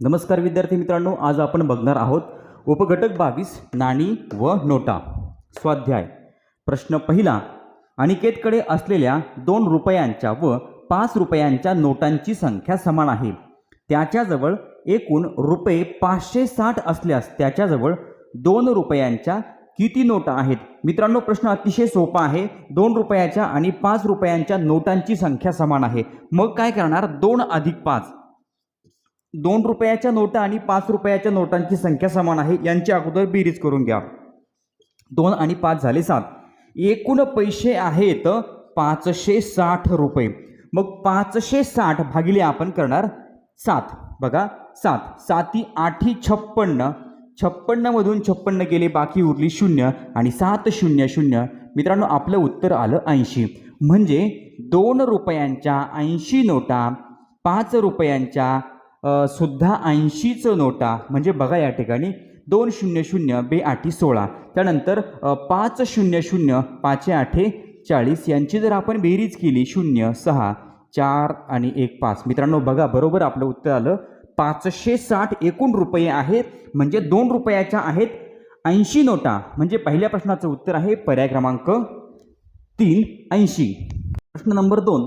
नमस्कार विद्यार्थी मित्रांनो आज आपण बघणार आहोत उपघटक बावीस नाणी व नोटा. स्वाध्याय. प्रश्न पहिला अनिकेतकडे असलेल्या दोन रुपयांच्या व पाच रुपयांच्या नोटांची संख्या समान आहे. त्याच्याजवळ एकूण रुपये पाचशे साठ असल्यास त्याच्याजवळ दोन रुपयांच्या किती नोटा आहेत? मित्रांनो प्रश्न अतिशय सोपा आहे. दोन रुपयाच्या आणि पाच रुपयांच्या नोटांची संख्या समान आहे. मग काय करणार? दोन अधिक पाच. दोन रुपयाच्या नोटा आणि पाच रुपयाच्या नोटांची संख्या समान आहे. यांची अगोदर बेरीज करून घ्या. दोन आणि पाच झाले सात. एकूण पैसे आहेत पाचशे साठ रुपये. मग पाचशे साठ भागिले आपण करणार सात. बघा सात. साती आठी छप्पन्न. छप्पन्नमधून छप्पन्न गेले बाकी उरली शून्य आणि सात शून्य शून्य. मित्रांनो आपलं उत्तर आलं ऐंशी. म्हणजे दोन रुपयांच्या ऐंशी नोटा पाच रुपयांच्या सुद्धा ऐंशीचं नोटा म्हणजे बघा या ठिकाणी दोन शून्य शून्य बे आठी सोळा. त्यानंतर पाच शून्य शून्य पाचे आठे चाळीस यांची जर आपण बेरीज केली शून्य सहा चार आणि एक पाच. मित्रांनो बघा बरोबर आपलं उत्तर आलं. पाचशे साठ एकूण रुपये आहेत म्हणजे दोन रुपयाच्या आहेत ऐंशी नोटा. म्हणजे पहिल्या प्रश्नाचं उत्तर आहे पर्याय क्रमांक तीन ऐंशी. प्रश्न नंबर दोन.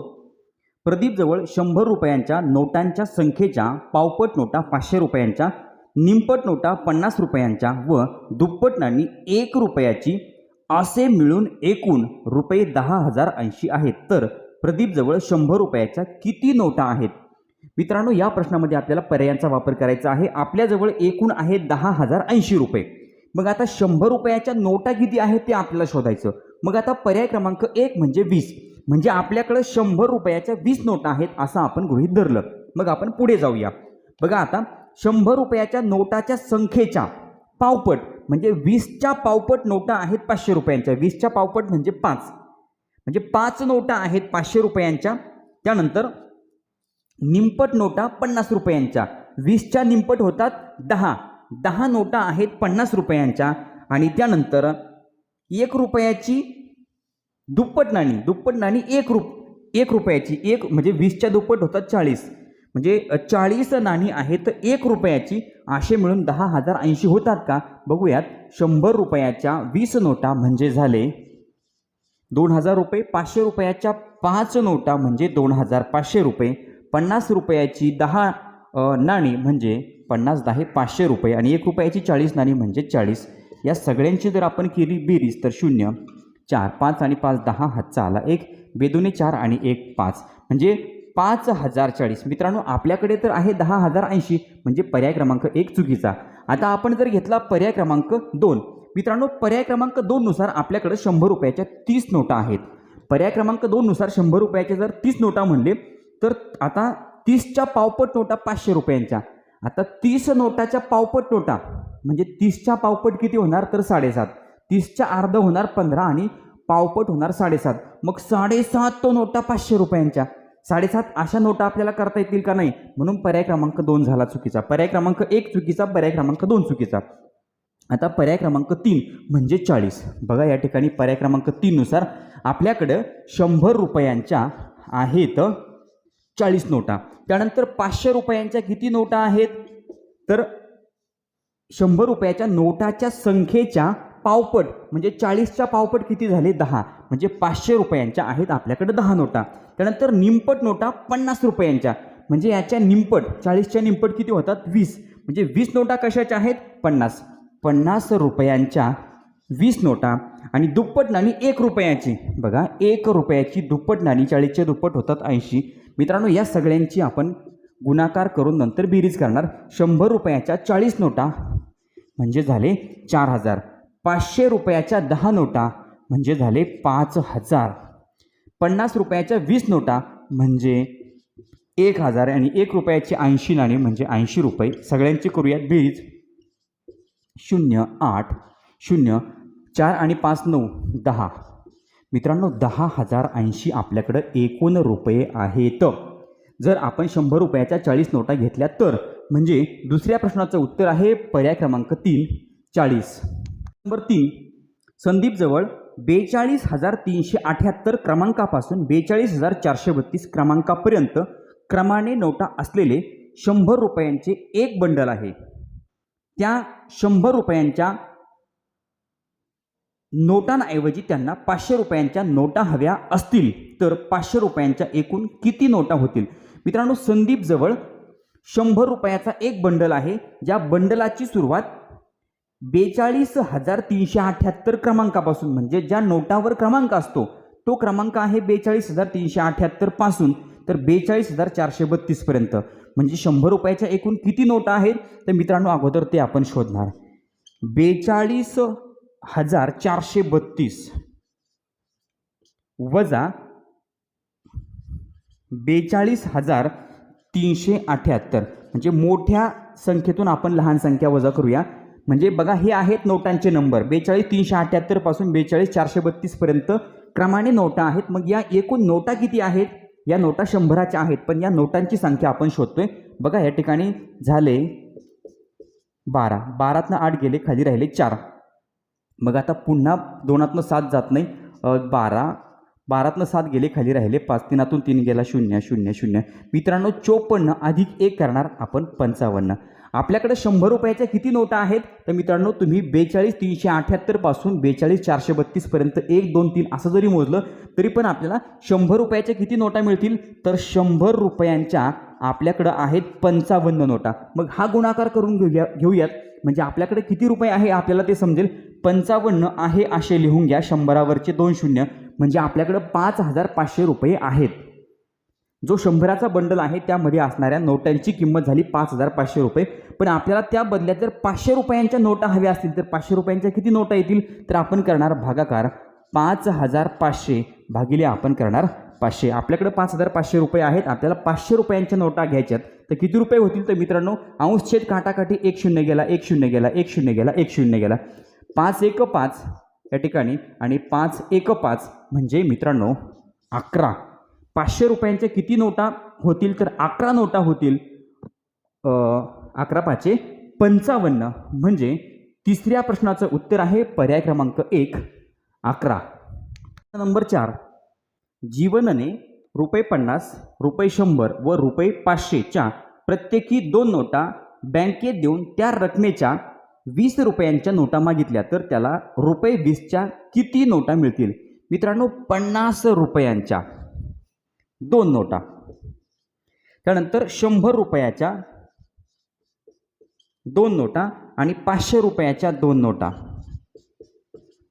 प्रदीपजवळ शंभर रुपयांच्या नोटांच्या संख्येच्या पावपट नोटा पाचशे रुपयांच्या निमपट नोटा पन्नास रुपयांच्या व दुप्पट नाणी एक रुपयाची असे मिळून एकूण रुपये दहा हजार ऐंशी आहेत. तर प्रदीपजवळ शंभर रुपयाच्या किती नोटा आहेत? मित्रांनो या प्रश्नामध्ये आपल्याला पर्यायांचा वापर करायचा आहे. आपल्याजवळ एकूण आहे दहा हजार ऐंशी रुपये. मग आता शंभर रुपयाच्या नोटा किती आहेत ते आपल्याला शोधायचं. मग आता पर्याय क्रमांक एक म्हणजे वीस. म्हणजे आपल्याकडं शंभर रुपयाच्या वीस नोटा आहेत असं आपण गृहीत धरलं. मग आपण पुढे जाऊया. बघा आता शंभर रुपयाच्या नोटाच्या संख्येच्या पावपट म्हणजे वीसच्या पावपट नोटा आहेत पाचशे रुपयांच्या. वीसच्या पावपट म्हणजे पाच. म्हणजे पाच नोटा आहेत पाचशे रुपयांच्या. त्यानंतर निंपट नोटा पन्नास रुपयांच्या. वीसच्या निंपट होतात दहा. दहा नोटा आहेत पन्नास रुपयांच्या. आणि त्यानंतर एक रुपयाची दुप्पट नाणी दुप्पट नाणी एक रुप एक रुपयाची एक म्हणजे वीसच्या दुप्पट होतात चाळीस. म्हणजे चाळीस नाणी आहेत एक रुपयाची असे मिळून दहा हजार ऐंशी होतात का? बघूयात. शंभर रुपयाच्या वीस नोटा म्हणजे झाले दोन हजार रुपये पाचशे रुपयाच्या पाच नोटा म्हणजे दोन हजार पाचशे रुपये. पन्नास रुपयाची दहा नाणी म्हणजे पन्नास दहा पाचशे रुपये आणि एक रुपयाची चाळीस नाणी म्हणजे चाळीस. या सगळ्यांची जर आपण केली बेरीज तर शून्य. चार पाच आणि पाच दहा हातचा आला एक बेदोने चार आणि एक पाच. म्हणजे पाच हजार चाळीस. मित्रांनो आपल्याकडे तर आहे दहा हजार ऐंशी. म्हणजे पर्याय क्रमांक एक चुकीचा. आता आपण जर घेतला पर्याय क्रमांक दोन. मित्रांनो पर्याय क्रमांक दोननुसार आपल्याकडे शंभर रुपयाच्या तीस नोटा आहेत. पर्याय क्रमांक दोननुसार शंभर रुपयाच्या जर तीस नोटा म्हणले तर आता तीसच्या पावपट नोटा पाचशे रुपयांच्या. आता तीस नोटाच्या पावपट नोटा म्हणजे तीसच्या पावपट किती होणार? तर साडेसात. तीसच्या अर्ध होणार पंधरा आणि पावपट होणार साडेसात. मग साडेसात तो नोटा पाचशे रुपयांच्या साडेसात अशा नोटा आपल्याला करता येतील का नाही? म्हणून पर्याय क्रमांक दोन झाला चुकीचा. पर्याय क्रमांक एक चुकीचा पर्याय क्रमांक दोन चुकीचा. आता पर्याय क्रमांक तीन म्हणजे चाळीस. बघा या ठिकाणी पर्याय क्रमांक तीननुसार आपल्याकडं शंभर रुपयांच्या आहेत चाळीस नोटा. त्यानंतर पाचशे रुपयांच्या किती नोटा आहेत? तर शंभर रुपयाच्या नोटाच्या संख्येच्या पावपट म्हणजे चाळीसच्या पावपट किती झाले? दहा. म्हणजे पाचशे रुपयांच्या आहेत आपल्याकडे दहा नोटा. त्यानंतर निमपट नोटा पन्नास रुपयांच्या. म्हणजे याच्या निमपट चाळीसच्या निमपट किती होतात? वीस. म्हणजे वीस नोटा कशाच्या आहेत? पन्नास. पन्नास रुपयांच्या वीस नोटा आणि दुप्पट नाणी एक रुपयाची. बघा एक रुपयाची दुप्पट नाणी चाळीसच्या दुप्पट होतात ऐंशी. मित्रांनो या सगळ्यांची आपण गुणाकार करून नंतर बेरीज करणार. शंभर रुपयाच्या चाळीस नोटा म्हणजे झाले चार हजार. पाचशे रुपयाच्या दहा नोटा म्हणजे झाले पाच हजार. पन्नास रुपयाच्या वीस नोटा म्हणजे एक हजार आणि एक रुपयाची ऐंशी नाणी म्हणजे ऐंशी रुपये. सगळ्यांची करूयात बेरीज. शून्य आठ शून्य चार आणि पाच नऊ दहा. मित्रांनो दहा हजार ऐंशी आपल्याकडं एकूण रुपये आहेत. जर आपण शंभर रुपयाच्या चाळीस नोटा घेतल्या तर म्हणजे दुसऱ्या प्रश्नाचं उत्तर आहे पर्याय क्रमांक तीन चाळीस. नंबर तीन संदीपजवळ बेचाळीस हजार तीनशे अठ्याहत्तर क्रमांकापासून बेचाळीस हजार चारशे बत्तीस क्रमांकापर्यंत क्रमाने नोटा असलेले शंभर रुपयांचे एक बंडल आहे. त्या शंभर रुपयांच्या नोटांऐवजी त्यांना पाचशे रुपयांच्या नोटा हव्या असतील तर पाचशे रुपयांच्या एकूण किती नोटा होतील? मित्रांनो संदीपजवळ शंभर रुपयाचा एक बंडल आहे ज्या बंडलाची सुरुवात बेचाळीस हजार तीनशे अठ्ठ्याहत्तर क्रमांकापासून म्हणजे ज्या नोटावर क्रमांक असतो तो क्रमांक आहे बेचाळीस हजार तीनशे अठ्ठ्याहत्तरपासून तर बेचाळीस हजार चारशे बत्तीस पर्यंत. म्हणजे शंभर रुपयाच्या एकूण किती नोटा आहेत? तर मित्रांनो अगोदर ते आपण शोधणार. बेचाळीस हजार चारशे बत्तीस वजा बेचाळीस हजार तीनशे अठ्ठ्याहत्तर म्हणजे मोठ्या संख्येतून आपण लहान संख्या वजा करूया. म्हणजे बघा हे आहेत नोटांचे नंबर. बेचाळीस तीनशे अठ्ठ्याहत्तरपासून बेचाळीस चारशे बत्तीसपर्यंत क्रमाने नोटा आहेत. मग या एकूण नोटा किती आहेत? या नोटा शंभराच्या आहेत पण या नोटांची संख्या आपण शोधतोय. बघा या ठिकाणी झाले बारा. बारातनं आठ गेले खाली राहिले चार. मग आता पुन्हा दोनातनं सात जात नाही. बारा. बारातनं सात गेले खाली राहिले पाच. तीनातून तीन गेला शून्य शून्य शून्य. मित्रांनो चोपन्न अधिक एक करणार आपण पंचावन्न. आपल्याकडे शंभर रुपयाच्या किती नोटा आहेत? तर मित्रांनो तुम्ही बेचाळीस तीनशे अठ्ठ्याहत्तरपासून बेचाळीस चारशे बत्तीसपर्यंत एक दोन तीन असं जरी मोजलं तरी पण आपल्याला शंभर रुपयाच्या किती नोटा मिळतील? तर शंभर रुपयांच्या आपल्याकडं आहेत पंचावन्न नोटा. मग हा गुणाकार करून घेऊया घेऊयात. म्हणजे आपल्याकडे किती रुपये आहे आपल्याला ते समजेल. पंचावन्न आहे असे लिहून घ्या शंभरावरचे दोन शून्य. म्हणजे आपल्याकडं पाच हजार पाचशे रुपये आहेत. जो शंभराचा बंडल आहे त्यामध्ये असणाऱ्या नोटांची किंमत झाली पाच हजार पाचशे रुपये. पण आपल्याला त्या बदल्यात जर पाचशे रुपयांच्या नोटा हव्या असतील तर पाचशे रुपयांच्या किती नोटा येतील? तर आपण करणार भागाकार पाच हजार पाचशे भागिले आपण करणार पाचशे. आपल्याकडे पाच हजार पाचशे रुपये आहेत आपल्याला पाचशे रुपयांच्या नोटा घ्यायच्यात तर किती रुपये होतील तर मित्रांनो अंश छेद काटाकाठी एक शून्य गेला एक शून्य गेला एक शून्य गेला एक शून्य गेला. पाच एक पाच या ठिकाणी आणि पाच एक पाच म्हणजे मित्रांनो अकरा. पाचशे रुपयांच्या किती नोटा होतील तर अकरा नोटा होतील? अकरा पाचशे पंचावन्न. म्हणजे तिसऱ्या प्रश्नाचं उत्तर आहे पर्याय क्रमांक एक अकरा. नंबर चार. जीवनने रुपये पन्नास रुपये शंभर व रुपये पाचशेच्या प्रत्येकी दोन नोटा बँकेत देऊन त्या रकमेच्या वीस रुपयांच्या नोटा मागितल्या तर त्याला रुपये वीसच्या किती नोटा मिळतील? मित्रांनो पन्नास रुपयांच्या. दोन नोटा. त्यानंतर शंभर रुपयाच्या दोन नोटा आणि पाचशे रुपयाच्या दोन नोटा.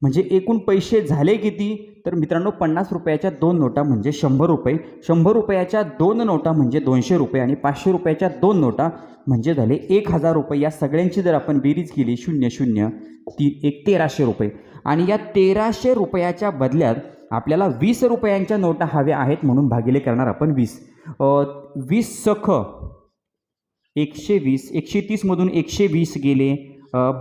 म्हणजे एकूण पैसे झाले किती? तर मित्रांनो पन्नास रुपयाच्या दोन नोटा म्हणजे शंभर रुपये. शंभर रुपयाच्या दोन नोटा म्हणजे दोनशे रुपये आणि पाचशे रुपयाच्या दोन नोटा म्हणजे झाले एक हजार रुपये. या सगळ्यांची जर आपण बेरीज केली शून्य शून्य ती एक तेराशे रुपये. आणि या तेराशे रुपयाच्या बदल्यात आपल्याला वीस रुपयांच्या नोटा हव्या आहेत म्हणून भागिले करणार आपण वीस. वीस सख एकशे वीस एकशे तीसमधून एकशे वीस गेले.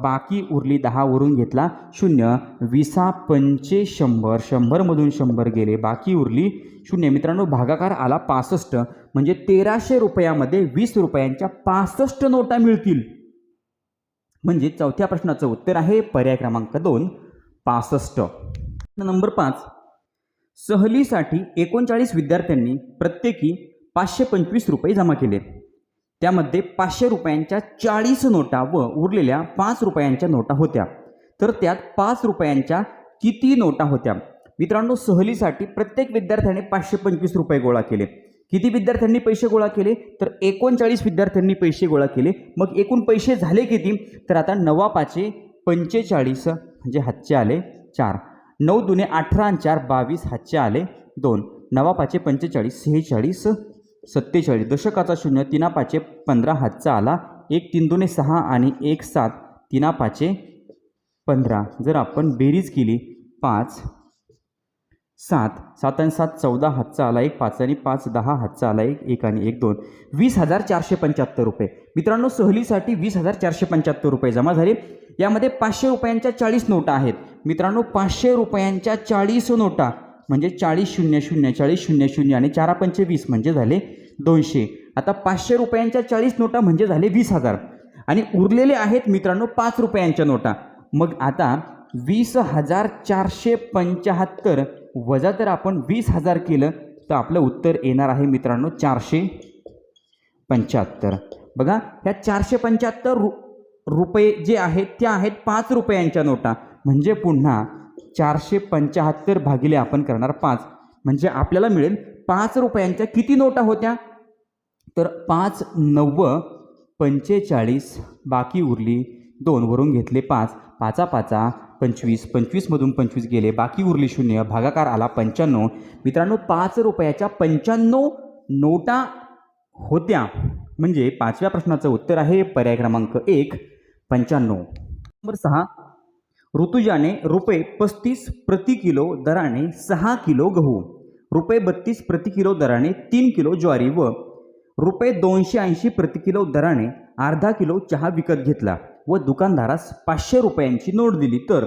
बाकी उरली दहावरून घेतला शून्य. विसा पंचे शंभर शंभरमधून शंभर गेले. बाकी उरली शून्य. मित्रांनो भागाकार आला पासष्ट. म्हणजे तेराशे रुपयामध्ये वीस रुपयांच्या पासष्ट नोटा मिळतील. म्हणजे चौथ्या प्रश्नाचं उत्तर आहे पर्याय क्रमांक दोन पासष्ट. नंबर पाच. सहलीसाठी एकोणचाळीस विद्यार्थ्यांनी प्रत्येकी पाचशे पंचवीस रुपये जमा केले. त्यामध्ये पाचशे रुपयांच्या चाळीस नोटा व उरलेल्या पाच रुपयांच्या नोटा होत्या. तर त्यात पाच रुपयांच्या किती नोटा होत्या? मित्रांनो सहलीसाठी प्रत्येक विद्यार्थ्याने पाचशे पंचवीस रुपये गोळा केले. किती विद्यार्थ्यांनी पैसे गोळा केले? तर एकोणचाळीस विद्यार्थ्यांनी पैसे गोळा केले. मग एकूण पैसे झाले किती? तर आता नवा पाचे पंचेचाळीस म्हणजे हातचे आले चार. नऊ दुने अठरा चार बावीस हातचे आले दोन. नवा पाचे पंचेचाळीस सेहेचाळीस सत्तेचाळीस. दशकाचा शून्य तिना पाचे पंधरा हातचा आला एक. तीन दुने सहा आणि एक सात. तिना पाचे पंधरा. जर आपण बेरीज केली पाच. सात सात आणि सात चौदा हातचा आला एक पाच आणि पाच दहा हातचा आला एक एक आणि एक दोन. वीस हजार चारशे पंच्याहत्तर रुपये. मित्रांनो सहलीसाठी वीस हजार चारशे पंच्याहत्तर रुपये जमा झाले. यामध्ये पाचशे रुपयांच्या चाळीस नोटा आहेत. मित्रांनो पाचशे रुपयांच्या चाळीस नोटा म्हणजे चाळीस शून्य शून्य चाळीस शून्य शून्य आणि चारा पंचे वीस म्हणजे झाले दोनशे. आता पाचशे रुपयांच्या चाळीस नोटा म्हणजे झाले वीस हजार. आणि उरलेले आहेत मित्रांनो पाच रुपयांच्या नोटा. मग आता वीस हजार चारशे पंच्याहत्तर वजा जर आपण वीस हजार केलं तर आपलं उत्तर येणार आहे मित्रांनो चारशे पंच्याहत्तर. बघा ह्या चारशे पंच्याहत्तर रु रुपये जे आहेत त्या आहेत पाच रुपयांच्या नोटा. म्हणजे पुन्हा चारशे पंच्याहत्तर भागिले आपण करणार पाच. म्हणजे आपल्याला मिळेल पाच रुपयांच्या किती नोटा होत्या? तर पाच नव्व पंचेचाळीस बाकी उरली दोनवरून घेतले पाच. पाचा पाचा पंचवीस पंचवीसमधून पंचवीस गेले बाकी उरली शून्य भागाकार आला पंच्याण्णव. मित्रांनो पाच रुपयाच्या पंच्याण्णव नोटा होत्या. म्हणजे पाचव्या प्रश्नाचं उत्तर आहे पर्याय क्रमांक एक पंच्याण्णव. नंबर सहा ऋतुजाने रुपये पस्तीस प्रति किलो दराने सहा किलो गहू. रुपये बत्तीस प्रति किलो दराने तीन किलो ज्वारी व रुपये दोनशे ऐंशी प्रति किलो दराने अर्धा किलो चहा विकत घेतला व दुकानदारास पाचशे रुपयांची नोट दिली. तर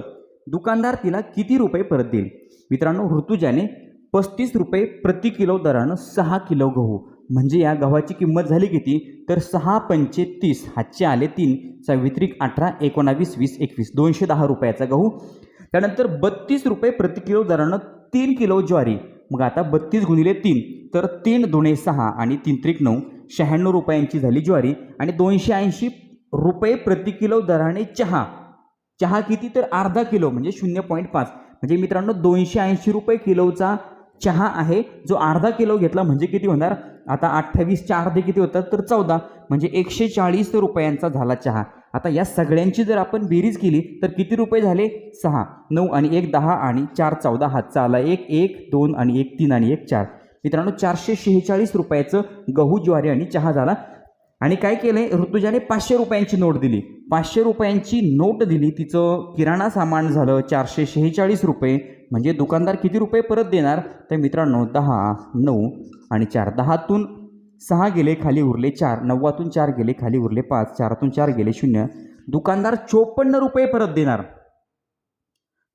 दुकानदार तिला किती रुपये परत देईल? मित्रांनो ऋतुजाने पस्तीस रुपये प्रति किलो दरानं सहा किलो गहू. म्हणजे या गव्हाची किंमत झाली किती? तर सहा पंचे तीस. हातचे आले तीन. सावित्रिक अठरा एकोणावीस वीस एकवीस. दोनशे दहा रुपयाचा गहू. त्यानंतर बत्तीस रुपये प्रति किलो दरानं तीन किलो ज्वारी. मग आता बत्तीस गुणिले तीन तर तीन दोणे सहा आणि तीन त्रिक नऊ शहाण्णव रुपयांची झाली ज्वारी आणि दोनशे ऐंशी रुपये प्रति किलो दराने चहा. चहा किती तर अर्धा किलो म्हणजे शून्य पॉईंट पाच. म्हणजे मित्रांनो दोनशे ऐंशी रुपये किलोचा चहा आहे जो अर्धा किलो घेतला म्हणजे किती होणार? आता अठ्ठावीसच्या अर्धे किती होतात तर चौदा. म्हणजे एकशे चाळीस रुपयांचा झाला चहा. आता या सगळ्यांची जर आपण बेरीज केली तर किती रुपये झाले? सहा. नऊ आणि एक दहा आणि चार चौदा. हातचा आला एक एक दोन आणि एक तीन आणि एक चार. मित्रांनो चारशे शेहेचाळीस रुपयाचं गहू ज्वारी आणि चहा झाला. आणि काय केलंय? ऋतुजाने पाचशे रुपयांची नोट दिली. पाचशे रुपयांची नोट दिली. तिचं किराणा सामान झालं चारशे शेहेचाळीस रुपये. म्हणजे दुकानदार किती रुपये परत देणार? तर मित्रांनो दहा नऊ आणि चार. दहातून सहा गेले खाली उरले चार. नव्वातून चार गेले खाली उरले पाच. चारातून चार गेले शून्य. दुकानदार चोपन्न रुपये परत देणार.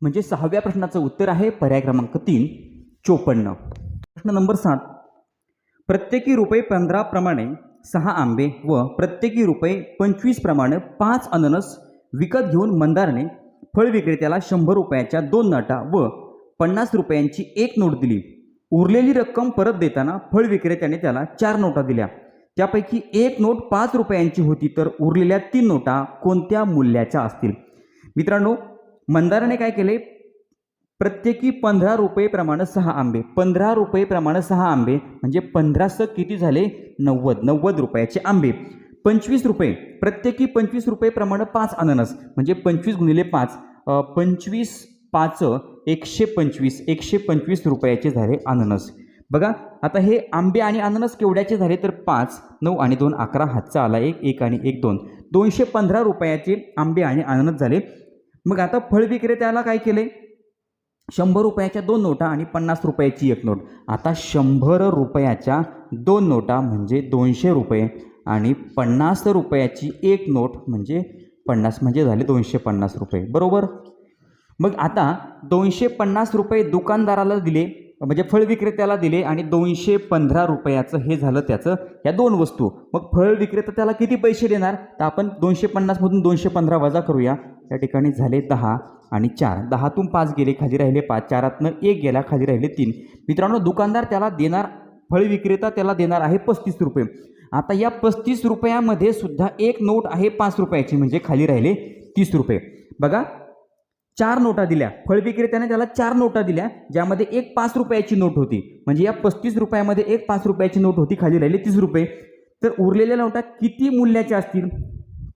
म्हणजे सहाव्या प्रश्नाचं उत्तर आहे पर्याय क्रमांक तीन चोपन्न. प्रश्न नंबर सात. प्रत्येकी रुपये पंधरा प्रमाणे सहा आंबे व प्रत्येकी रुपये पंचवीस प्रमाणे पाच अननस विकत घेऊन मंदारने फळ विक्रेत्याला शंभर रुपयाच्या दोन नटा व पन्नास रुपयांची एक नोट दिली. उरलेली रक्कम परत देताना फळ विक्रेत्याने त्याला चार नोटा दिल्या. त्यापैकी एक नोट पाच रुपयांची होती तर उरलेल्या तीन नोटा कोणत्या मूल्याच्या असतील? मित्रांनो मंदाराने काय केले? प्रत्येकी पंधरा रुपयेप्रमाणे सहा आंबे. पंधरा रुपयेप्रमाणे सहा आंबे म्हणजे पंधरास किती झाले? नव्वद. नव्वद रुपयाचे आंबे. पंचवीस रुपये. प्रत्येकी पंचवीस रुपयेप्रमाणे पाच अननस म्हणजे पंचवीस गुणिले पाच. पंचवीस पाच एकशे पंचवीस एकशे पंचवीस रुपयाचे झाले अननस. बघा आता हे आंबे आणि अननस केवढ्याचे झाले तर पाच नऊ आणि दोन अकरा हातचा आला एक एक आणि एक दोन. दोनशे पंधरा रुपयाचे आंबे आणि अननस झाले. मग आता फळ विक्रेत्याला काय केले? शंभर रुपयाच्या दोन नोटा आणि पन्नास रुपयाची एक नोट. आता शंभर रुपयाच्या दोन नोटा म्हणजे दोनशे रुपये आणि पन्नास रुपयाची एक नोट म्हणजे पन्नास म्हणजे झाले दोनशे पन्नास रुपये. बरोबर? मग आता दोनशे पन्नास रुपये दुकानदाराला दिले म्हणजे फळ विक्रेत्याला दिले आणि दोनशे पंधरा रुपयाचं हे झालं त्याचं या दोन वस्तू. मग फळ विक्रेता त्याला किती पैसे देणार? तर आपण दोनशे पन्नासमधून दोनशे पंधरा वजा करूया. त्या ठिकाणी झाले दहा आणि चार. दहातून पाच गेले खाली राहिले पाच. चारातनं एक गेला खाली राहिले तीन. मित्रांनो दुकानदार त्याला देणार फळ विक्रेता त्याला देणार आहे पस्तीस रुपये. आता या पस्तीस रुपयामध्ये सुद्धा एक नोट आहे पाच रुपयाची म्हणजे खाली राहिले तीस रुपये. बघा चार नोटा दिल्या. फळ विक्रेत्याने त्याला चार नोटा दिल्या ज्यामध्ये एक पाच रुपयाची नोट होती. म्हणजे या पस्तीस रुपयामध्ये एक पाच रुपयाची नोट होती खाली राहिली तीस रुपये. तर उरलेल्या नोटा किती मूल्याच्या असतील?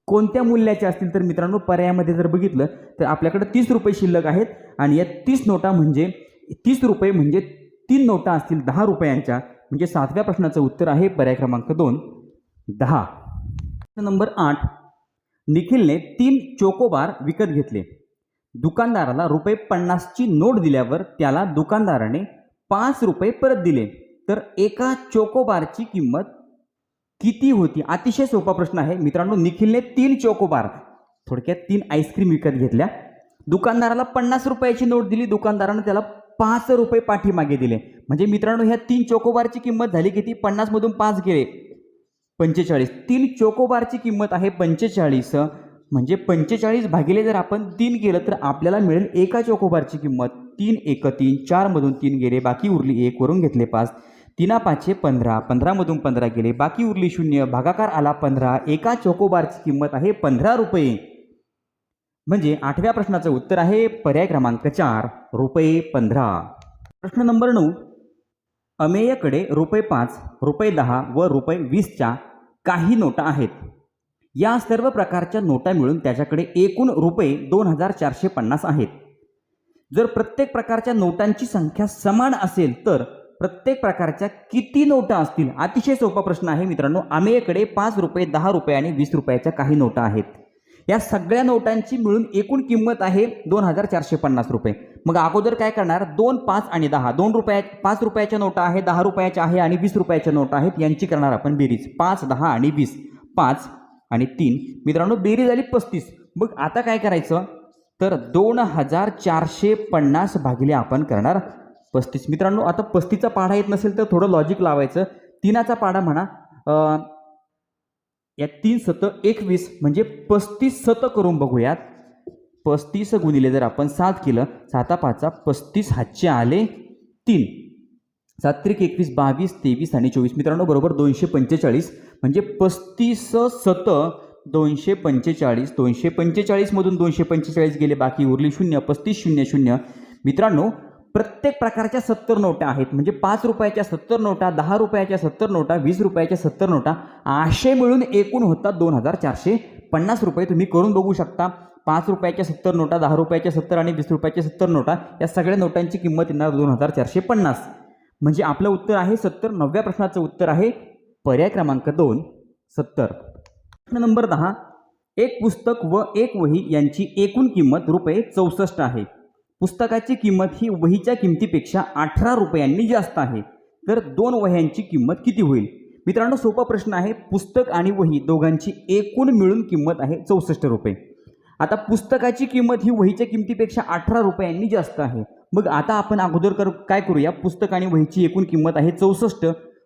कोणत्या मूल्याच्या असतील? तर मित्रांनो पर्यायामध्ये जर बघितलं तर आपल्याकडे तीस रुपये शिल्लक आहेत आणि या तीस नोटा म्हणजे तीस रुपये म्हणजे तीन नोटा असतील दहा रुपयांच्या. म्हणजे सातव्या प्रश्नाचं उत्तर आहे पर्याय क्रमांक दोन. दहा. नंबर आठ. निखिलने तीन चोकोबार विकत घेतले. दुकानदाराला रुपये पन्नासची नोट दिल्यावर त्याला दुकानदाराने पाच रुपये परत दिले. तर एका चोकोबारची किंमत किती होती? अतिशय सोपा प्रश्न आहे. मित्रांनो निखिलने तीन चोकोबार थोडक्यात तीन आईस्क्रीम विकत घेतल्या. दुकानदाराला पन्नास रुपयाची नोट दिली. दुकानदारानं त्याला पाच रुपये पाठीमागे दिले. म्हणजे मित्रांनो ह्या तीन चोकोबारची किंमत झाली किती? पन्नासमधून पाच गेले. पंचेचाळीस. तीन चोकोबारची किंमत आहे पंचेचाळीस. म्हणजे पंचेचाळीस भागिले जर आपण तीन केलं तर आपल्याला मिळेल एका चोकोबारची किंमत. तीन एक तीन चारमधून तीन गेले बाकी उरली एक वरून घेतले पाच. तिना पाचशे पंधरा पंधरामधून पंधरा गेले बाकी उरली शून्य भागाकार आला पंधरा एका चोकोबारची किंमत आहे पंधरा रुपये. म्हणजे आठव्या प्रश्नाचं उत्तर आहे पर्याय क्रमांक चार रुपये पंधरा. प्रश्न नंबर नऊ. अमेयकडे रुपये पाच रुपये दहा व रुपये वीसच्या काही नोटा आहेत. या सर्व प्रकारच्या नोटा मिळून त्याच्याकडे एकूण रुपये दोन हजार चारशे पन्नास आहेत. जर प्रत्येक प्रकारच्या नोटांची संख्या समान असेल तर प्रत्येक प्रकारच्या किती नोटा असतील? अतिशय सोपा प्रश्न आहे मित्रांनो. आमेकडे पाच रुपये दहा रुपये आणि वीस रुपयाच्या काही नोटा आहेत. या सगळ्या नोटांची मिळून एकूण किंमत आहे दोन हजार चारशे पन्नास रुपये. मग अगोदर काय करणार? दोन पाच आणि दहा. दोन रुपया पाच रुपयाच्या नोटा आहे दहा रुपयाच्या आहे आणि वीस रुपयाच्या नोटा आहेत. यांची करणार आपण बेरीज. पाच दहा आणि वीस. पाच आणि तीन मित्रांनो बेरीज झाली पस्तीस. मग आता काय करायचं? तर दोन हजार चारशे पन्नास भागिले आपण करणार पस्तीस. मित्रांनो आता पस्तीसचा पाढा येत नसेल तर थोडं लॉजिक लावायचं. तीनाचा पाढा म्हणा या तीन सत एकवीस म्हणजे पस्तीस सत करून बघूयात. पस्तीस गुणिले जर आपण सात केलं साता पाचा पस्तीस हातचे आले तीन. सात्रिक एकवीस बावीस तेवीस आणि चोवीस. मित्रांनो बरोबर दोनशे पंचेचाळीस. म्हणजे पस्तीस सत दोनशे पंचेचाळीस दोनशे पंचेचाळीसमधून दोनशे पंचेचाळीस गेले बाकी उरली शून्य पस्तीस शून्य शून्य. मित्रांनो प्रत्येक प्रकारच्या सत्तर नोटा आहेत. म्हणजे पाच रुपयाच्या सत्तर नोटा दहा रुपयाच्या सत्तर नोटा वीस रुपयाच्या सत्तर नोटा असे मिळून एकूण होतात दोन हजार चारशे पन्नास रुपये. तुम्ही करून बघू शकता पाच रुपयाच्या सत्तर नोटा दहा रुपयाच्या सत्तर आणि वीस रुपयाच्या सत्तर नोटा या सगळ्या नोटांची किंमत येणार दोन हजार चारशे पन्नास. म्हणजे आपलं उत्तर आहे सत्तर नवव्या प्रश्नाचं उत्तर आहे पर्याय क्रमांक दोन सत्तर. प्रश्न नंबर दहा. एक पुस्तक व एक वही यांची एकूण किंमत रुपये चौसष्ट आहे. पुस्तकाची किंमत ही वहीच्या किमतीपेक्षा अठरा रुपयांनी जास्त आहे. तर दोन वह्यांची किंमत किती होईल? मित्रांनो सोपा प्रश्न आहे. पुस्तक आणि वही दोघांची एकूण मिळून किंमत आहे चौसष्ट रुपये. आता पुस्तकाची किंमत ही वहीच्या किमतीपेक्षा अठरा रुपयांनी जास्त आहे. मग आता आपण अगोदर कर काय करूया? पुस्तक आणि वहीची एकूण किंमत आहे चौसष्ट.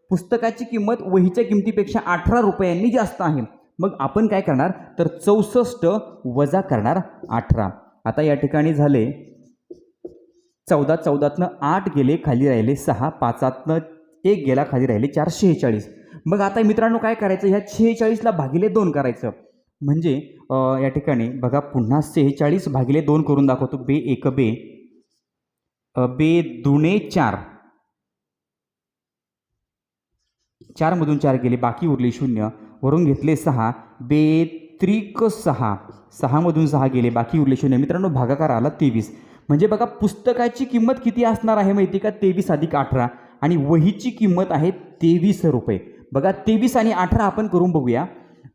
पुस्तकाची किंमत वहीच्या किमतीपेक्षा अठरा रुपयांनी जास्त आहे. मग आपण काय करणार? तर चौसष्ट वजा करणार अठरा. आता या ठिकाणी झाले चौदा. चौदातनं आठ गेले खाली राहिले सहा. पाचातनं एक गेला खाली राहिले चार शेहेचाळीस मग आता मित्रांनो काय करायचं? ह्या शेहेचाळीसला भागिले दोन करायचं. म्हणजे या ठिकाणी बघा पुन्हा शेहेचाळीस भागिले दोन करून दाखवतो. बे एक बे. बे दुणे चार. चारमधून चार गेले बाकी उरले शून्य. वरून घेतले सहा बे त्रिक सहा सहामधून सहा गेले बाकी उरले शून्य. मित्रांनो भागाकार आला तेवीस. म्हणजे बघा पुस्तकाची किंमत किती असणार आहे माहिती का? तेवीस अधिक अठरा. आणि वहीची किंमत आहे तेवीस रुपये. बघा तेवीस आणि अठरा आपण करून बघूया.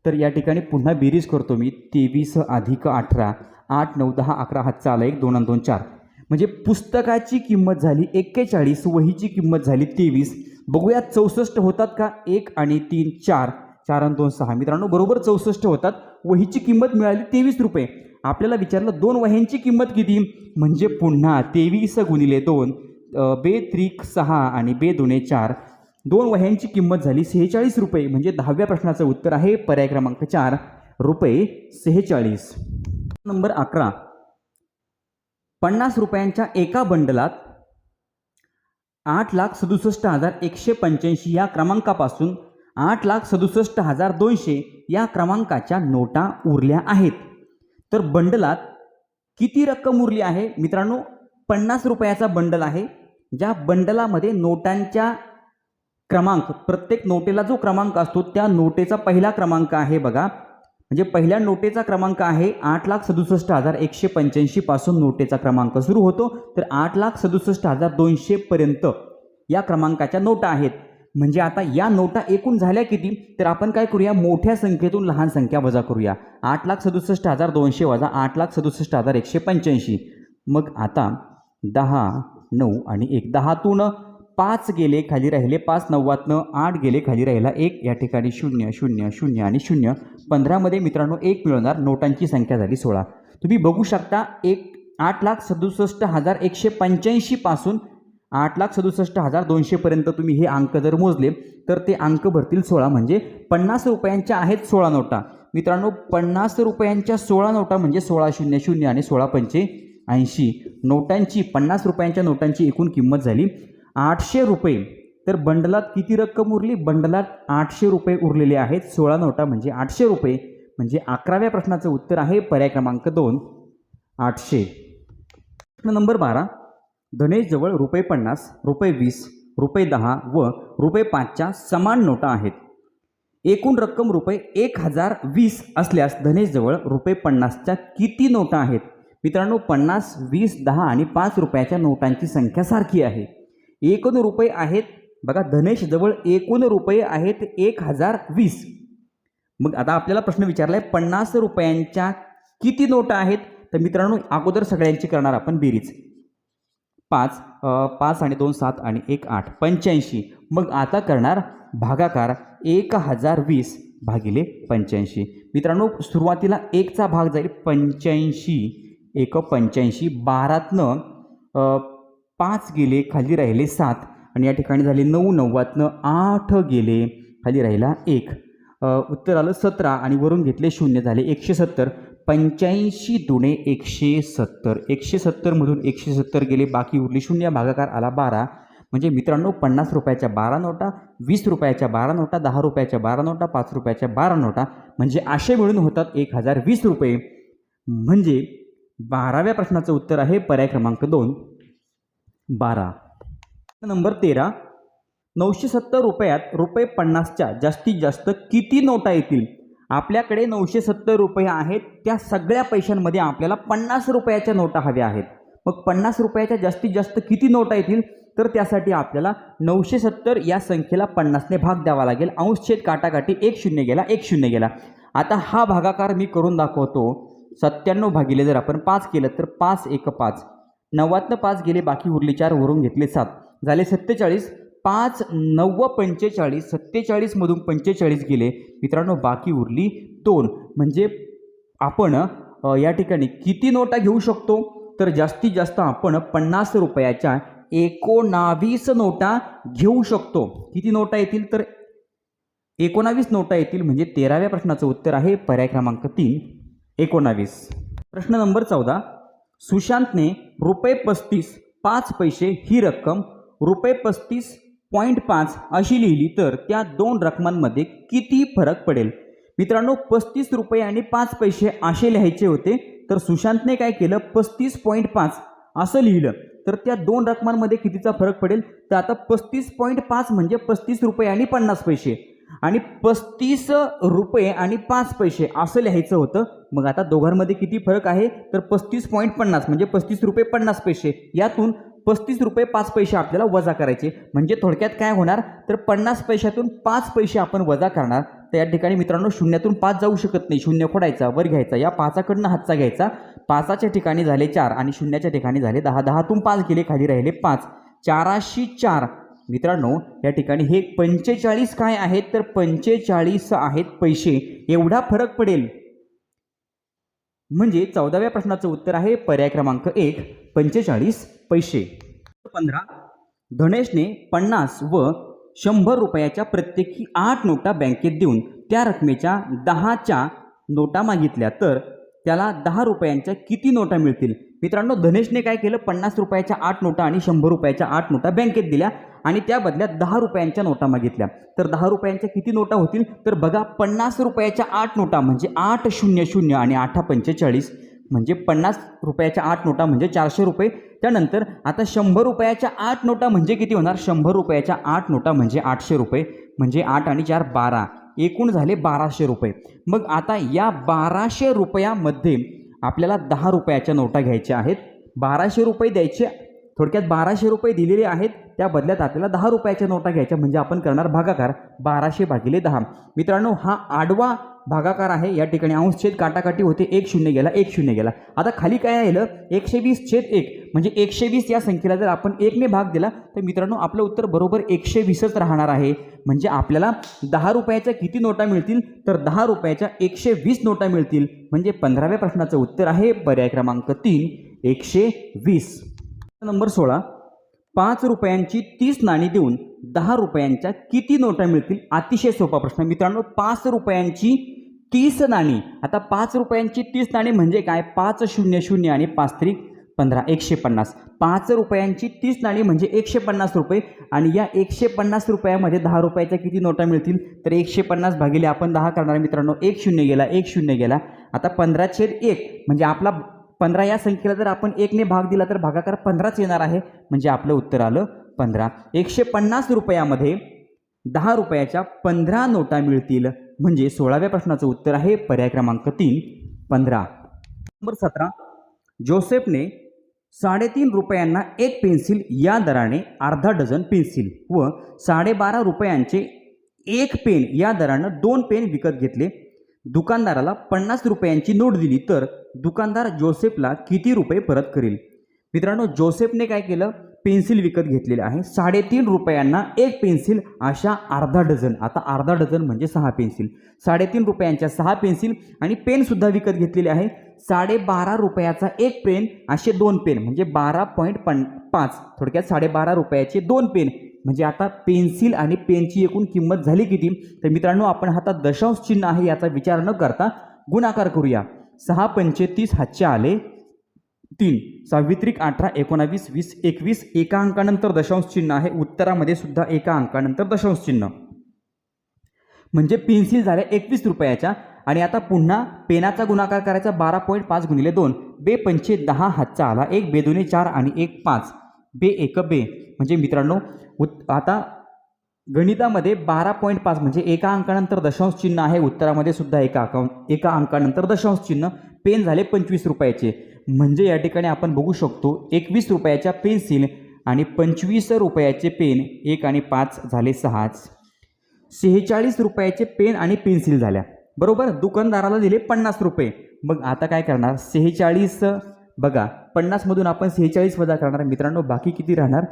तर या ठिकाणी पुन्हा बेरीज करतो मी. तेवीस अधिक अठरा. आठ नऊ दहा अकरा हातचा आला एक दोन आणि दोन चार. म्हणजे पुस्तकाची किंमत झाली एक्केचाळीस वहीची किंमत झाली तेवीस. बघूया चौसष्ट होतात का? एक आणि तीन चार. चार आणि दोन सहा. मित्रांनो बरोबर चौसष्ट होतात. वहीची किंमत मिळाली तेवीस रुपये. आपल्याला विचारलं दोन वह्यांची किंमत किती? म्हणजे पुन्हा तेवीस गुणिले दोन बे त्रिक सहा आणि बे दोने चार. दोन वह्यांची किंमत झाली सेहेचाळीस रुपये. म्हणजे दहाव्या प्रश्नाचं उत्तर आहे पर्याय क्रमांक चार. रुपये सेहेचाळीस. नंबर अकरा. पन्नास रुपयांच्या एका बंडलात आठ लाख सदुसष्ट हजार एकशे पंच्याऐंशी या क्रमांकापासून आठ लाख सदुसष्ट हजार दोनशे या क्रमांकाच्या नोटा उरल्या आहेत. तर बंडलात किती रक्कम उरली आहे? मित्रांनो पन्नास रुपयाचा बंडल आहे ज्या बंडलामध्ये नोटांच्या क्रमांक प्रत्येक नोटेला जो क्रमांक असतो त्या नोटेचा पहिला क्रमांक आहे बघा. म्हणजे पहिल्या नोटेचा क्रमांक आहे आठ लाख सदुसष्ट हजार एकशे पंच्याऐंशी पासून नोटेचा क्रमांक सुरू होतो. तर आठ लाख सदुसष्ट हजार दोनशे पर्यंत या क्रमांकाच्या नोटा आहेत. म्हणजे आता या नोटा एकूण झाल्या किती? तर आपण काय करूया? मोठ्या संख्येतून लहान संख्या वजा करूया. आठ लाख सदुसष्ट हजार दोनशे वजा आठ लाख सदुसष्ट हजार एकशे पंच्याऐंशी. मग आता दहा नऊ आणि एक. दहातून पाच गेले खाली राहिले पाच नव्वातनं आठ गेले खाली राहिला एक. या ठिकाणी शून्य शून्य शून्य आणि शून्य. पंधरामध्ये मित्रांनो एक मिळवणार नोटांची संख्या झाली सोळा. तुम्ही बघू शकता एक आठ लाख सदुसष्ट हजार एकशे पंच्याऐंशीपासून आठ लाख सदुसष्ट हजार दोनशेपर्यंत तुम्ही हे अंक जर मोजले तर ते अंक भरतील सोळा. म्हणजे पन्नास रुपयांच्या आहेत सोळा नोटा. मित्रांनो पन्नास रुपयांच्या सोळा नोटा म्हणजे सोळा शून्य शून्य आणि सोळा पंचे ऐंशी. नोटांची पन्नास रुपयांच्या नोटांची एकूण किंमत झाली. आठशे रुपये. तर बंडलात किती रक्कम उरली? बंडलात आठशे रुपये उरलेले आहेत. सोळा नोटा म्हणजे आठशे रुपये. म्हणजे अकराव्या प्रश्नाचं उत्तर आहे. पर्याय क्रमांक दोन. आठशे. प्रश्न नंबर बारा. धनेशजवळ रुपये पन्नास रुपये वीस रुपये दहा व रुपये पाचच्या समान नोटा आहेत. एकूण रक्कम रुपये एक हजार वीस असल्यास धनेशजवळ रुपये पन्नासच्या किती नोटा आहेत? मित्रांनो पन्नास वीस दहा आणि पाच रुपयाच्या नोटांची संख्या सारखी आहे. एकूण रुपये आहेत. बघा धनेशजवळ एकूण रुपये आहेत एक हजार वीस. मग आता आपल्याला प्रश्न विचारला आहे पन्नास रुपयांच्या किती नोटा आहेत? तर मित्रांनो अगोदर सगळ्यांची करणार आपण बेरीज. पाच पाच आणि दोन सात आणि एक आठ पंच्याऐंशी. मग आता करणार भागाकार एक हजार वीस भागिले पंच्याऐंशी. मित्रांनो सुरुवातीला एकचा भाग जाईल पंच्याऐंशी. एक पंच्याऐंशी बारातनं पाच गेले खाली राहिले सात. आणि या ठिकाणी झाले नऊ नव्वदनं आठ गेले खाली राहिला एक. उत्तर आलं सतरा आणि वरून घेतले शून्य झाले एकशे सत्तर. पंच्याऐंशी दुणे एकशे सत्तर. एकशे सत्तरमधून एकशे सत्तर गेले बाकी उरली शून्य भागाकार आला बारा. म्हणजे मित्रांनो पन्नास रुपयाच्या बारा नोटा वीस रुपयाच्या बारा नोटा दहा रुपयाच्या बारा नोटा पाच रुपयाच्या बारा नोटा म्हणजे असे मिळून होतात एक हजार वीस रुपये. म्हणजे बाराव्या प्रश्नाचं उत्तर आहे पर्याय क्रमांक दोन. बारा. नंबर तेरा. नऊशे सत्तर रुपयात रुपये पन्नासच्या जास्तीत जास्त किती नोटा येतील? आपल्याकडे नऊशे सत्तर रुपये आहेत त्या सगळ्या पैशांमध्ये आपल्याला पन्नास रुपयाच्या नोटा हव्या आहेत. मग पन्नास रुपयाच्या जास्तीत जास्त किती नोटा येतील? तर त्यासाठी आपल्याला नऊशे सत्तर या संख्येला पन्नासने भाग द्यावा लागेल. अंशछेद काटाकाटी एक शून्य गेला एक शून्य गेला. आता हा भागाकार मी करून दाखवतो. सत्त्याण्णव भागिले जर आपण पाच केलं तर पाच एक पाच. नव्वदनं पाच गेले बाकी उरले चार वरून घेतले सात. झाले सत्तेचाळीस पाच नव्व पंचेचाळीस सत्तेचाळीसमधून पंचेचाळीस गेले. मित्रांनो बाकी उरली दोन. म्हणजे आपण या ठिकाणी किती नोटा घेऊ शकतो? तर जास्तीत जास्त आपण पन्नास रुपयाच्या एकोणावीस नोटा घेऊ शकतो. किती नोटा येतील? तर एकोणावीस नोटा येतील. म्हणजे तेराव्या प्रश्नाचं उत्तर आहे पर्याय क्रमांक तीन. एकोणावीस. प्रश्न नंबर चौदा. सुशांतने रुपये पस्तीस पाच पैसे ही रक्कम रुपये पस्तीस पॉईंट पाच अशी लिहिली तर त्या दोन रकमांमध्ये किती फरक पडेल? मित्रांनो पस्तीस रुपये आणि पाच पैसे असे लिहायचे होते तर सुशांतने काय केलं? पस्तीस पॉईंट पाच असं लिहिलं. तर त्या दोन रकमांमध्ये कितीचा फरक पडेल? तर आता पस्तीस पॉईंट पाच म्हणजे पस्तीस रुपये आणि पन्नास पैसे. आणि पस्तीस रुपये आणि पाच पैसे असं लिहायचं होतं. मग आता दोघांमध्ये किती फरक आहे? तर पस्तीस पॉईंट पन्नास म्हणजे पस्तीस रुपये पन्नास पैसे. यातून पस्तीस रुपये पाच पैसे आपल्याला वजा करायचे. म्हणजे थोडक्यात काय होणार? तर पन्नास पैशातून पाच पैसे आपण वजा करणार. तर या ठिकाणी मित्रांनो शून्यातून पाच जाऊ शकत नाही. शून्य खोडायचा वर घ्यायचा. या पाचाकडनं हातचा घ्यायचा. पाचाच्या ठिकाणी झाले चार आणि शून्याच्या ठिकाणी झाले दहा. दहातून पाच गेले खाली राहिले पाच. चाराशी चार. मित्रांनो या ठिकाणी हे पंचेचाळीस काय आहेत? तर पंचेचाळीस आहेत पैसे. एवढा फरक पडेल. म्हणजे चौदाव्या प्रश्नाचं उत्तर आहे पर्याय क्रमांक एक पंचेचाळीस पैसे. पंधरा धनेशने पन्नास व शंभर रुपयाच्या प्रत्येकी आठ नोटा बँकेत देऊन त्या रकमेच्या दहाच्या नोटा मागितल्या. तर त्याला दहा रुपयांच्या किती नोटा मिळतील? मित्रांनो धनेशने काय केलं? पन्नास रुपयाच्या आठ नोटा आणि शंभर रुपयाच्या आठ नोटा बँकेत दिल्या आणि त्या बदल्यात दहा रुपयांच्या नोटा मागितल्या. तर दहा रुपयांच्या किती नोटा होतील? तर बघा पन्नास रुपयाच्या आठ नोटा म्हणजे आठ शून्य शून्य आणि आठा पंचेचाळीस. म्हणजे पन्नास रुपयाच्या आठ नोटा म्हणजे चारशे रुपये. त्यानंतर आता शंभर रुपयाच्या आठ नोटा म्हणजे किती होणार? शंभर रुपयाच्या आठ नोटा म्हणजे आठशे रुपये. म्हणजे आठ आणि चार बारा. एकूण झाले बाराशे रुपये. मग आता या बाराशे रुपयामध्ये आपल्याला दहा रुपयाच्या नोटा घ्यायच्या आहेत. बाराशे रुपये द्यायचे थोडक्यात बाराशे रुपये दिलेले आहेत. त्या बदल्यात आपल्याला दहा रुपयाच्या नोटा घ्यायच्या म्हणजे आपण करणार भागाकार बाराशे भागिले दहा. मित्रांनो हा आडवा भागाकार आहे. या ठिकाणी अंशछेद काटाकाटी होते. एक शून्य गेला एक शून्य गेला. आता खाली काय राहिलं? एकशे वीस छेद एक. म्हणजे एकशे वीस या संख्येला जर आपण एकने भाग दिला तर मित्रांनो आपलं उत्तर बरोबर एकशे वीसच राहणार आहे. म्हणजे आपल्याला दहा रुपयाच्या किती नोटा मिळतील? तर दहा रुपयाच्या एकशे वीस नोटा मिळतील. म्हणजे पंधराव्या प्रश्नाचं उत्तर आहे पर्याय क्रमांक तीन. एकशे वीस नंबर सोळा. पाच रुपयांची तीस नाणी देऊन दहा रुपयांच्या किती नोटा मिळतील? अतिशय सोपा प्रश्न. मित्रांनो पाच रुपयांची तीस नाणी. आता पाच रुपयांची तीस नाणी म्हणजे काय? पाच शून्य शून्य आणि पाच त्रिक पंधरा एकशे पन्नास. पाच रुपयांची तीस नाणी म्हणजे एकशे पन्नास रुपये. आणि या एकशे पन्नास रुपयामध्ये दहा रुपयाच्या किती नोटा मिळतील? तर एकशे पन्नास भागिले आपण दहा करणार मित्रांनो. एक शून्य गेला एक शून्य गेला. आता पंधरा छेद एक म्हणजे आपला पंधरा या संख्येला जर आपण एकने भाग दिला तर भागाकार पंधराच येणार आहे. म्हणजे आपलं उत्तर आलं पंधरा. एकशे पन्नास रुपयामध्ये दहा रुपयाच्या पंधरा नोटा मिळतील. म्हणजे सोळाव्या प्रश्नाचं उत्तर आहे पर्याय क्रमांक तीन. पंधरा. नंबर सतरा. जोसेफने साडेतीन रुपयांना एक पेन्सिल या दराने अर्धा डझन पेन्सिल व साडेबारा रुपयांचे एक पेन या दरानं दोन पेन विकत घेतले. दुकानदाराला पन्नास रुपयांची नोट दिली तर दुकानदार जोसेफला किती रुपये परत करेल? मित्रांनो जोसेफने काय केलं? पेन्सिल विकत घेतलेली आहे. साडेतीन रुपयांना एक पेन्सिल अशा अर्धा डझन. आता अर्धा डझन म्हणजे सहा पेन्सिल. साडेतीन रुपयांच्या सहा पेन्सिल आणि पेनसुद्धा विकत घेतलेले आहे. साडेबारा रुपयाचा एक पेन असे दोन पेन. म्हणजे बारा पॉईंट पन पाच. थोडक्यात साडेबारा रुपयाचे दोन पेन. म्हणजे आता पेन्सिल आणि पेनची एकूण किंमत झाली किती? तर मित्रांनो आपण हातात दशांश चिन्ह आहे याचा विचार न करता गुणाकार करूया. सहा पंचे तीस हातचे आले तीन. सावित्रिक अठरा एकोणावीस वीस एकवीस एका अंकानंतर दशांश चिन्ह आहे. उत्तरामध्ये सुद्धा एका अंकानंतर दशांश चिन्ह. म्हणजे पेन्सिल झाल्या एकवीस रुपयाच्या आणि आता पुन्हा पेनाचा गुणाकार करायचा बारा पॉईंट पाच गुणिले दोन. बे पंचे दहा हातचा आला. एक बे दोन्ही चार आणि एक पाच. बे एक बे. म्हणजे मित्रांनो उत् आता गणितामध्ये बारा पॉईंट पाच म्हणजे एका अंकानंतर दशांश चिन्ह आहे. उत्तरामध्ये सुद्धा एका अकाउंट एका अंकानंतर दशांश चिन्ह पेन झाले पंचवीस रुपयाचे. म्हणजे या ठिकाणी आपण बघू शकतो एकवीस रुपयाच्या पेन्सिल आणि पंचवीस रुपयाचे पेन एक आणि पाच झाले सहाच. सेहेचाळीस रुपयाचे पेन आणि पेन्सिल झाल्या. बरोबर? दुकानदाराला दिले पन्नास रुपये. मग आता काय करणार? सेहेचाळीस बघा पन्नासमधून आपण सेहेचाळीस वजा करणार. मित्रांनो बाकी किती राहणार?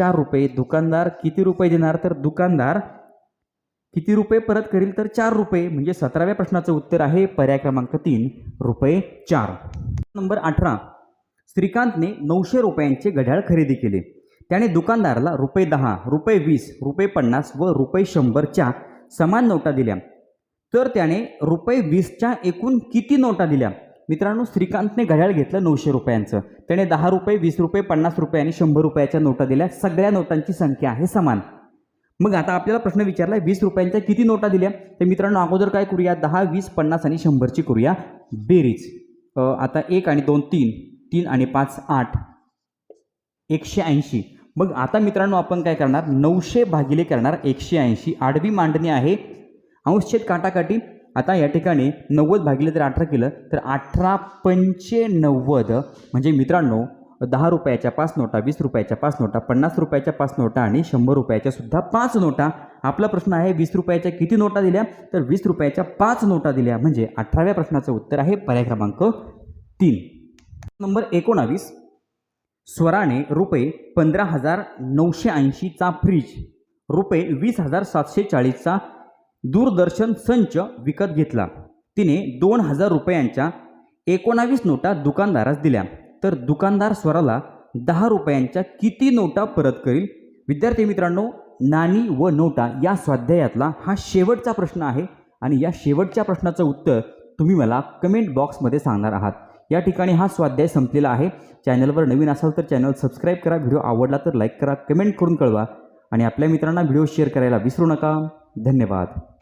चार रुपये दुकानदार किती रुपये देणार तर दुकानदार किती रुपये परत करील तर चार रुपये म्हणजे सतराव्या प्रश्नाचं उत्तर आहे पर्याय क्रमांक तीन रुपये चार. नंबर अठरा. श्रीकांतने नऊशे रुपयांचे घड्याळ खरेदी केले. त्याने दुकानदाराला रुपये दहा रुपये वीस रुपये पन्नास व रुपये शंभरच्या समान नोटा दिल्या. तर त्याने रुपये वीसच्या एकूण किती नोटा दिल्या? मित्रांनो श्रीकांतने घड्याळ घेतलं नऊशे रुपयांचं. त्याने दहा रुपये वीस रुपये पन्नास रुपये आणि शंभर रुपयाच्या नोटा दिल्या. सगळ्या नोटांची संख्या आहे समान. मग आता आपल्याला प्रश्न विचारला वीस रुपयांच्या किती नोटा दिल्या? तर मित्रांनो अगोदर काय करूया? दहा वीस पन्नास आणि शंभरची करूया बेरीज. आता एक आणि दोन तीन. तीन आणि पाच आठ. एकशे ऐंशी. मग आता मित्रांनो आपण काय करणार? नऊशे भागिले करणार एकशे ऐंशी. आडवी मांडणी आहे. अंशछेद काटाकाटी आता या ठिकाणी नव्वद भागिले जर अठरा केलं तर अठरा पंचे नव्वद म्हणजे मित्रांनो दहा रुपयाच्या पाच नोटा वीस रुपयाच्या पाच नोटा पन्नास रुपयाच्या पाच नोटा आणि शंभर रुपयाच्या सुद्धा पाच नोटा. आपला प्रश्न आहे वीस रुपयाच्या किती नोटा दिल्या? तर वीस रुपयाच्या पाच नोटा दिल्या. म्हणजे अठराव्या प्रश्नाचं उत्तर आहे पर्याय क्रमांक तीन. नंबर एकोणावीस. स्वराने रुपये पंधरा हजार नऊशे ऐंशीचा फ्रीज रुपये वीस हजार सातशे चाळीसचा दूरदर्शन संच विकत घेतला. तिने दोन हजार रुपयांच्या एकोणावीस नोटा दुकानदारास दिल्या. तर दुकानदार स्वराला दहा रुपयांच्या किती नोटा परत करील? विद्यार्थी मित्रांनो नाणी व नोटा या स्वाध्यायातला हा शेवटचा प्रश्न आहे आणि या शेवटच्या प्रश्नाचं उत्तर तुम्ही मला कमेंट बॉक्समध्ये सांगणार आहात. या ठिकाणी हा स्वाध्याय संपलेला आहे. चॅनलवर नवीन असाल तर चॅनल सबस्क्राईब करा. व्हिडिओ आवडला तर लाईक करा कमेंट करून कळवा आणि आपल्या मित्रांना व्हिडिओ शेअर करायला विसरू नका. धन्यवाद।